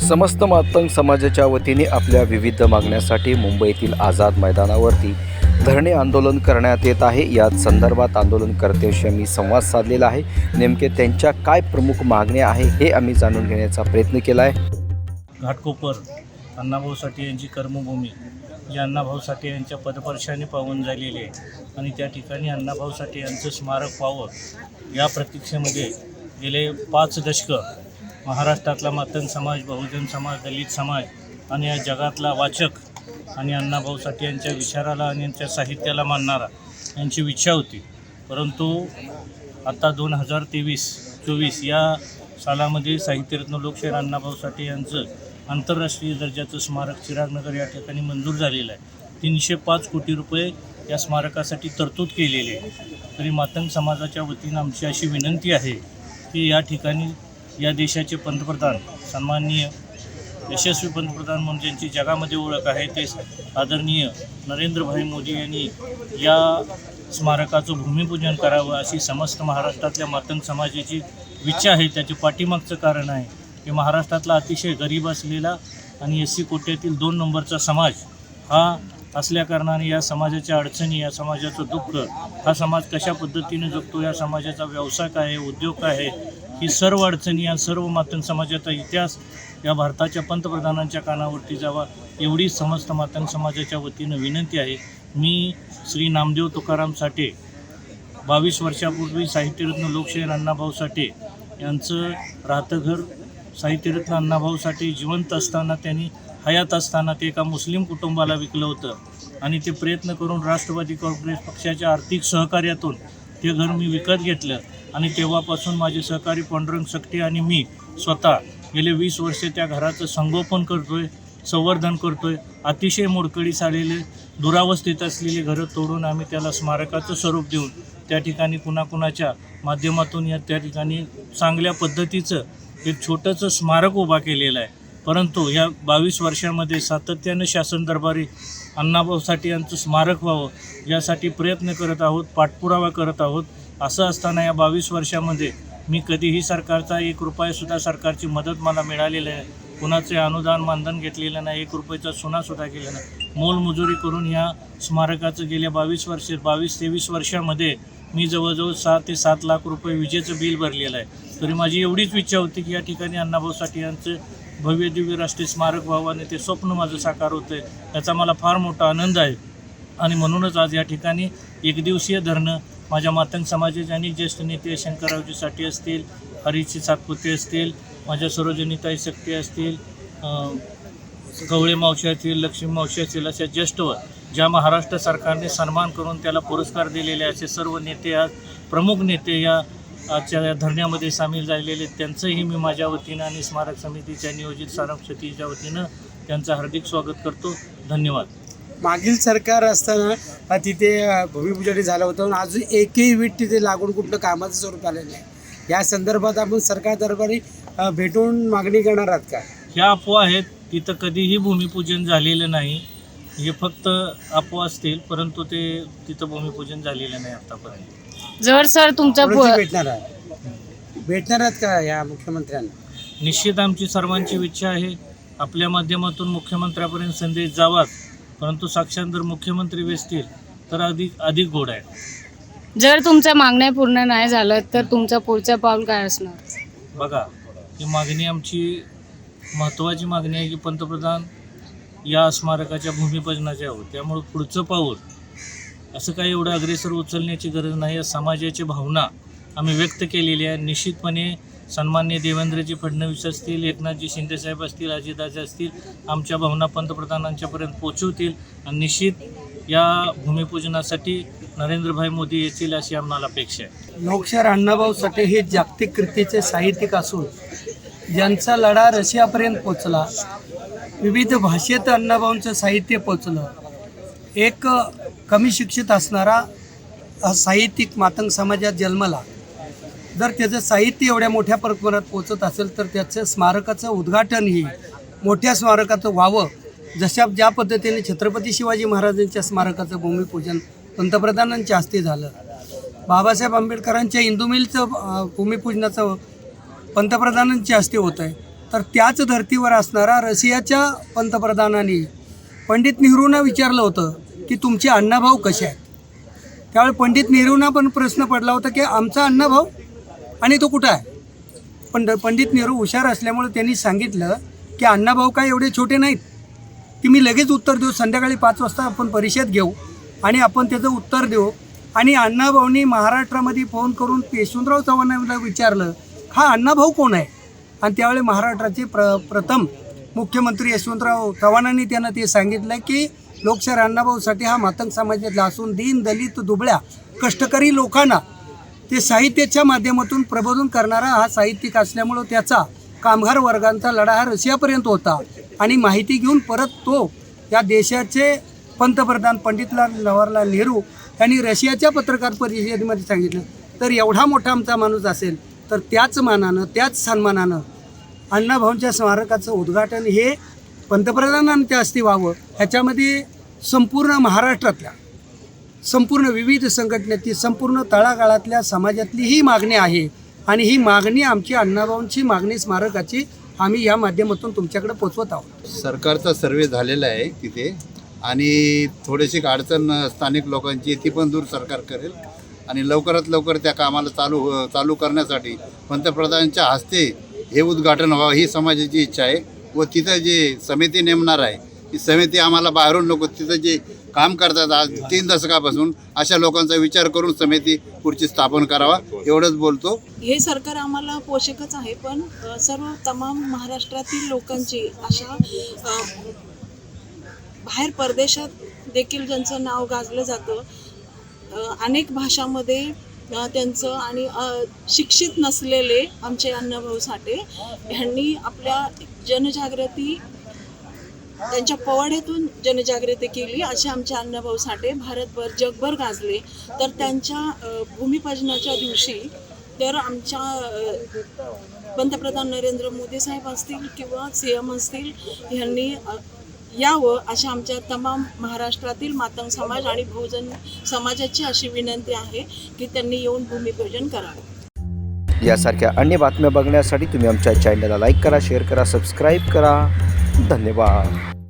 समस्त मातंग समाजाच्या वतीने आपल्या विविध मागण्यासाठी मुंबईतील आझाद मैदानावरती धरणे आंदोलन करण्यात येत आहे. याच संदर्भात आंदोलनकर्त्यांशी आम्ही संवाद साधलेला आहे. नेमके त्यांच्या काय प्रमुख मागण्या आहे हे आम्ही जाणून घेण्याचा प्रयत्न केला आहे. घाटकोपर अण्णाभाऊ साठे यांची कर्मभूमी जी अण्णाभाऊ साठे यांच्या पदपर्शाने पावन झालेली आहे. आणि त्या ठिकाणी अण्णाभाऊ साठे यांचं स्मारक पावं या प्रतीक्षेमध्ये गेले पाच दशकं महाराष्ट्रातला मातंग समाज बहुजन समाज दलित समाज आणि या जगातला वाचक आणि अण्णाभाऊ साठे यांच्या विचाराला आणि यांच्या साहित्याला मानणारा यांची इच्छा होती. परंतु आता दोन हजार तेवीस चोवीस या सालामध्ये साहित्यरत्न लोकशाहीर अण्णाभाऊ साठे यांचं आंतरराष्ट्रीय दर्जाचं स्मारक चिरागनगर या ठिकाणी मंजूर झालेलं आहे. तीनशे पाच कोटी रुपये या स्मारकासाठी तरतूद केलेली आहे. तरी मातंग समाजाच्या वतीनं आमची अशी विनंती आहे की या ठिकाणी या देशाचे पंतप्रधान सन्माननीय यशस्वी पंतप्रधान म्हणून ज्यांची जगामध्ये ओळख आहे ते आदरणीय नरेंद्रभाई मोदी यांनी या स्मारकाचं भूमिपूजन करावं अशी समस्त महाराष्ट्रातल्या मातंग समाजाची इच्छा आहे. त्याचे पाठीमागचं कारण आहे की महाराष्ट्रातला अतिशय गरीब असलेला आणि एस सी कोट्यातील दोन नंबरचा समाज हा असल्याकारणाने या समाजाच्या अडचणी या समाजाचं दुःख हा समाज कशा पद्धतीने जगतो या समाजाचा व्यवसाय काय आहे उद्योग काय आहे ही सर्व अडचणी या सर्व मातंग समाजाचा इतिहास या भारताच्या पंतप्रधानांच्या कानावरती जावा एवढी समस्त मातंग समाजाच्या वतीनं विनंती आहे. मी श्री नामदेव तुकाराम साठे बावीस वर्षापूर्वी साहित्यरत्न लोकशाहीर अण्णाभाऊ साठे यांचं राहतं घर साहित्यरत्न अण्णाभाऊ साठे जिवंत असताना त्यांनी हयात असताना ते एका मुस्लिम कुटुंबाला विकलं होतं. आणि ते प्रयत्न करून राष्ट्रवादी काँग्रेस पक्षाच्या आर्थिक सहकार्यातून ते घर मी विकत घेतलं. आणि तेव्हापासून माझे सहकारी पांडुरंग सक्टे आणि मी स्वतः गेले वीस वर्षे त्या घराचं संगोपन करतोय संवर्धन करतोय. अतिशय मोडकळीस आलेले दुरावस्थेत असलेली घरं तोडून आम्ही त्याला स्मारकाचं स्वरूप देऊन त्या ठिकाणी कुणाकुणाच्या माध्यमातून या त्या ठिकाणी चांगल्या पद्धतीचं एक छोटंसं स्मारक उभा केलेलं आहे. परंतु या बावीस वर्षामध्ये सातत्यानं शासन दरबारी अण्णाभाऊ साठे यांचं स्मारक व्हावं यासाठी प्रयत्न करत आहोत पाठपुरावा करत आहोत. असं असताना या बावीस वर्षामध्ये मी कधीही सरकारचा एक रुपयासुद्धा सरकारची मदत मला मिळालेली आहे कुणाचे अनुदान मानधन घेतलेलं नाही एक रुपयाचा सुनासुद्धा केला नाही. मोलमजुरी करून ह्या स्मारकाचं गेल्या बावीस वर्ष बावीस तेवीस वर्षामध्ये मी जवळजवळ सहा ते सात लाख रुपये विजेचं बिल भरलेलं आहे. तरी माझी एवढीच इच्छा होती की या ठिकाणी अण्णाभाऊ साठे यांचं भव्य दिव्य राष्ट्रीय स्मारक व्हावं ते स्वप्न माझं साकार होतं आहे याचा मला फार मोठा आनंद आहे. आणि म्हणूनच आज या ठिकाणी एकदिवसीय धरणं माझ्या मातंग समाजाचे अनेक ज्येष्ठ नेते शंकररावजी साठे असतील हरीची सातपुते असतील माझ्या सरोजनीताई शक्ती असतील गवळे मावशी असतील लक्ष्मी मावशी असतील अशा ज्येष्ठवर ज्या महाराष्ट्र सरकारने सन्मान करून त्याला पुरस्कार दिलेले असे सर्व नेते आज प्रमुख नेते या आजच्या या धरण्यामध्ये सामील झालेले आहेत. त्यांचंही मी माझ्या वतीनं आणि स्मारक समितीच्या नियोजित स्मारक समितीच्या वतीनं त्यांचं हार्दिक स्वागत करतो. धन्यवाद. मागील सरकार असताना तिथे भूमिपूजन झालं होतं. आणि अजून एकही वीट तिथे लागून कुठलं कामाचं स्वरूप आलेलं नाही. या संदर्भात आपण सरकार दरबारी भेटून मागणी करणार आहात का? ह्या अफवा आहेत तिथं कधीही भूमिपूजन झालेलं नाही. हे फक्त अफवा असतील परंतु ते तिथं भूमिपूजन झालेलं नाही आतापर्यंत. जर सर तुमचा पु- भेटणार आहात. भेटणार आहात का या मुख्यमंत्र्यांना? निश्चित आमची सर्वांची इच्छा आहे. आपल्या माध्यमातून मुख्यमंत्र्यापर्यंत संदेश जावाच परंतु साक्षात जर मुख्यमंत्री वेचतील तर अधिक अधिक गोड आहे. जर तुमच्या मागण्या पूर्ण नाही झालं तर तुमचं पुढचं पाऊल काय असणार? बघा ही मागणी आमची महत्त्वाची मागणी आहे की पंतप्रधान या स्मारकाच्या भूमिपूजनाचे आहोत. त्यामुळं पुढचं पाऊल असं काही एवढं अग्रेसर उचलण्याची गरज नाही. या समाजाची भावना आम्ही व्यक्त केलेली आहे. निश्चितपणे सन्मान्य देवेंद्रजी फडणवीस असतील एकनाथजी शिंदेसाहेब असतील अजितदाजी असतील आमच्या भावना पंतप्रधानांच्यापर्यंत पोचवतील आणि निश्चित या भूमिपूजनासाठी नरेंद्रभाई मोदी येतील अशी आम्हाला अपेक्षा आहे. लोकशाहीर अण्णाभाऊ साठे हे जागतिक कृतीचे साहित्यिक असून ज्यांचा लढा रशियापर्यंत पोचला विविध भाषेत अण्णाभाऊंचं साहित्य पोचलं एक कमी शिक्षित असणारा साहित्यिक मातंग समाजात जन्मला. जर त्याचं साहित्य एवढ्या मोठ्या प्रमाणात पोचत असेल तर त्याचं स्मारकाचं उद्घाटनही मोठ्या स्मारकाचं व्हावं. जशा ज्या पद्धतीने छत्रपती शिवाजी महाराजांच्या स्मारकाचं भूमिपूजन पंतप्रधानांच्या हस्ते झालं. बाबासाहेब आंबेडकरांच्या इंदू मिलचं भूमिपूजनाचं पंतप्रधानांच्या हस्ते होतं आहे. तर त्याच धर्तीवर असणारा रशियाच्या पंतप्रधानांनी पंडित नेहरूंना विचारलं होतं की तुमचे अण्णाभाऊ कसे आहेत? त्यावेळी पंडित नेहरूंना पण प्रश्न पडला होता की आमचा अण्णाभाऊ आणि तो कुठं आहे? पण पंडित नेहरू हुशार असल्यामुळे त्यांनी सांगितलं की अण्णाभाऊ काय एवढे छोटे नाहीत. की मी लगेच उत्तर देऊ संध्याकाळी पाच वाजता आपण परिषद घेऊ आणि आपण त्याचं उत्तर देऊ. आणि अण्णाभाऊनी महाराष्ट्रामध्ये फोन करून यशवंतराव चव्हाणांना विचारलं हा अण्णाभाऊ कोण आहे? आणि त्यावेळी महाराष्ट्राचे प्र प्रथम मुख्यमंत्री यशवंतराव चव्हाणांनी त्यांना ते सांगितलं की लोकशाहीर अण्णाभाऊसाठी हा मातंग समाजातला असून दीन दलित दुबळ्या कष्टकरी लोकांना ते साहित्याच्या माध्यमातून प्रबोधन करणारा हा साहित्यिक असल्यामुळं त्याचा कामगार वर्गांचा लढा हा रशियापर्यंत होता. आणि माहिती घेऊन परत तो या देशाचे पंतप्रधान पंडितलाल जवाहरलाल नेहरू यांनी रशियाच्या पत्रकार परिषदेमध्ये सांगितलं तर एवढा मोठा आमचा माणूस असेल तर त्याच मानानं त्याच सन्मानानं अण्णाभाऊंच्या स्मारकाचं उद्घाटन हे पंतप्रधानांच्या हस्ते व्हावं ह्याच्यामध्ये संपूर्ण महाराष्ट्रातल्या संपूर्ण विविध संघटनेची संपूर्ण तळागाळातल्या समाजातली ही मागणी आहे. आणि ही मागणी आमची अण्णाभाऊंची मागणी स्मारकाची आम्ही या माध्यमातून तुमच्याकडे पोचवत आहोत. सरकारचा सर्वे झालेला आहे तिथे. आणि थोडीशी अडचण स्थानिक लोकांची ती पण दूर सरकार करेल. आणि लवकरात लवकर त्या कामाला चालू चालू करण्यासाठी पंतप्रधानांच्या हस्ते हे उद्घाटन व्हावं ही समाजाची इच्छा आहे व तिथं जे समिती नेमणार आहे ती समिती आम्हाला बाहेरून लोक तिथं जे काम करतात आज तीन दशकापासून अशा लोकांचा विचार करून समिती पुढची स्थापन करावा एवढंच बोलतो. हे सरकार आम्हाला पोषकच आहे पण सर्व तमाम महाराष्ट्रातील लोकांची अशा बाहेर परदेशात देखील ज्यांचं नाव गाजलं जातं अनेक भाषामध्ये त्यांचं आणि शिक्षित नसलेले आमचे अण्णाभाऊ साठे ह्यांनी आपल्या जनजागृती त्यांच्या पवाड्यातून जनजागृती केली. असे आमचे अण्णाभाऊ साठे भारतभर जगभर गाजले. तर त्यांच्या भूमिपूजनाच्या दिवशी तर आमच्या पंतप्रधान नरेंद्र मोदी साहेब असतील किंवा सी एम असतील ह्यांनी यावं अशा आमच्या तमाम महाराष्ट्रातील मातंग समाज आणि बहुजन समाजाची अशी विनंती आहे की त्यांनी येऊन भूमिपूजन करावं. यासारख्या अन्य बातम्या बघण्यासाठी तुम्ही आमच्या चॅनलला लाईक करा शेअर करा सबस्क्राईब करा. धन्यवाद.